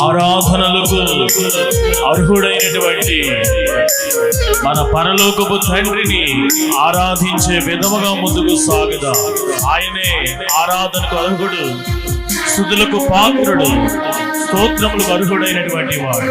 ఆరాధనలకు అర్హుడైనటువంటి మన పరలోకపు తండ్రిని ఆరాధించే విధముగా ముందుకు సాగుదా. ఆయనే ఆరాధనకు అర్హుడు స్థుతులకు పాత్రుడు స్తోత్రములకు అర్హుడైనటువంటి వాడు.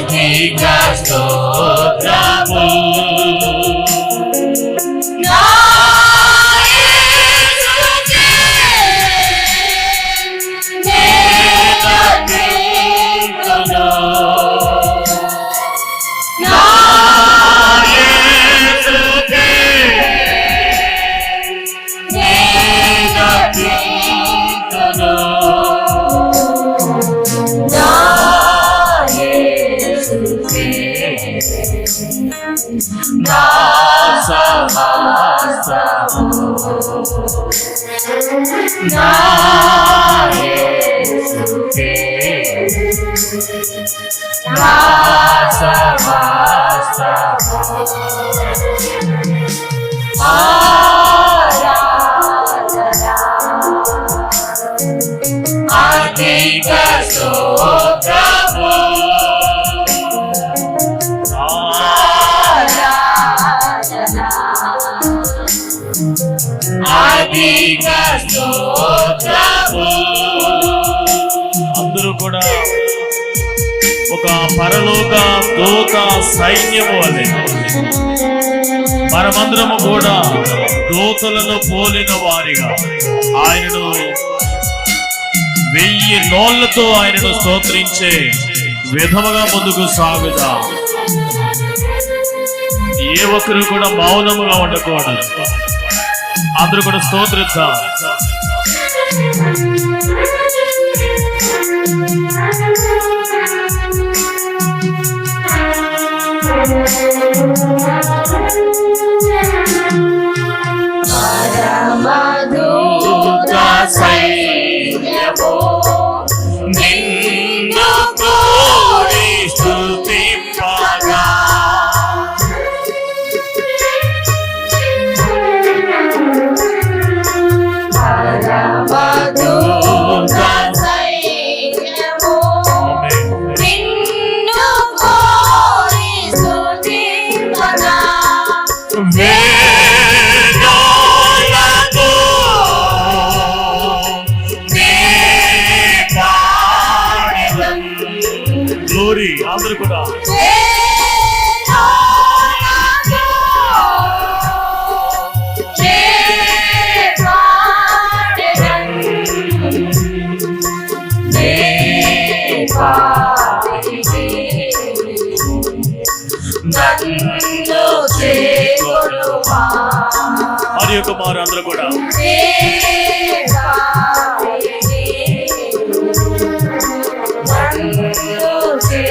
Multicast నా సమస్తము నా యేసుకే నా సమస్తము ఆరాధనా కూడా ఒక పరలోక దూత సైన్యము అనే మనమందరము కూడా దూతలను పోలిన వారిగా ఆయనను వెయ్యి నోళ్ళతో ఆయనను స్తోత్రించే విధముగా ముందుకు సాగుదా. ఏ ఒక్కరు కూడా మౌనముగా ఉండకూడదు. అందరూ కూడా స్తోత్రిద్దాం. Thank you. గ్లోరీ అందరూ కూడా. మరి యొక్క మారు అందరూ కూడా.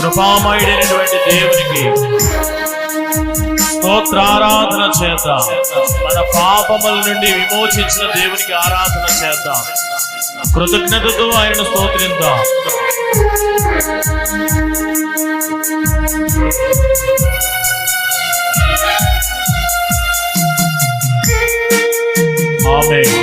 కృపామయుడైనటువంటి దేవునికి స్తోత్రారాధన చేద్దాం. మన పాపముల నుండి విమోచించిన దేవునికి ఆరాధన చేద్దాం. కృతజ్ఞతతో ఆయన స్తోత్రిద్దాం. ఆమె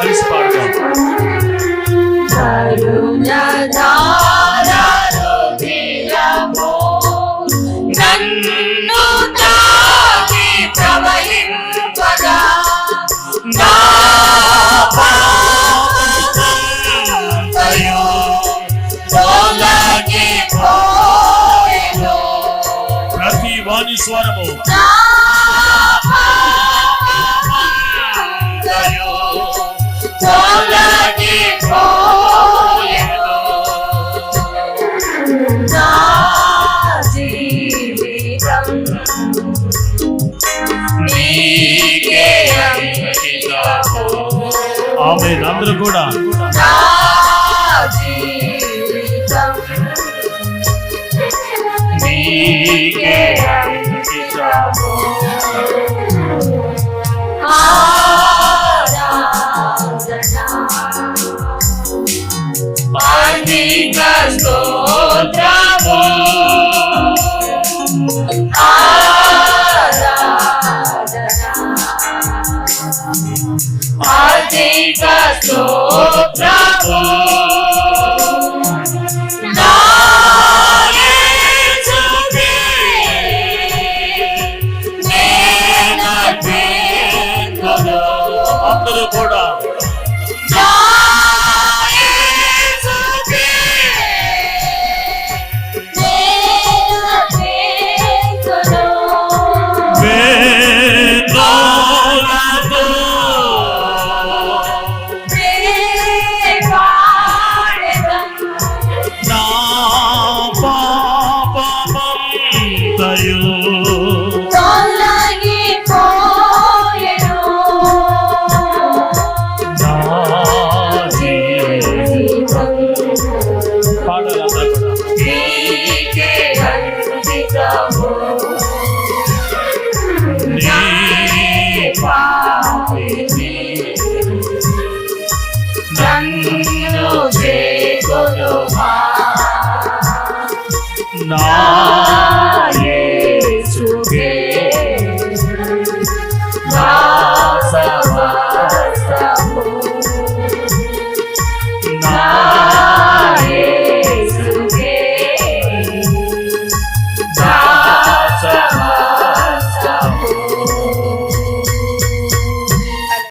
Alice Paul. ఆమె అందరూ కూడా. నీకే అంకితము ఆ అనేక స్తోత్రము అందరూ కూడా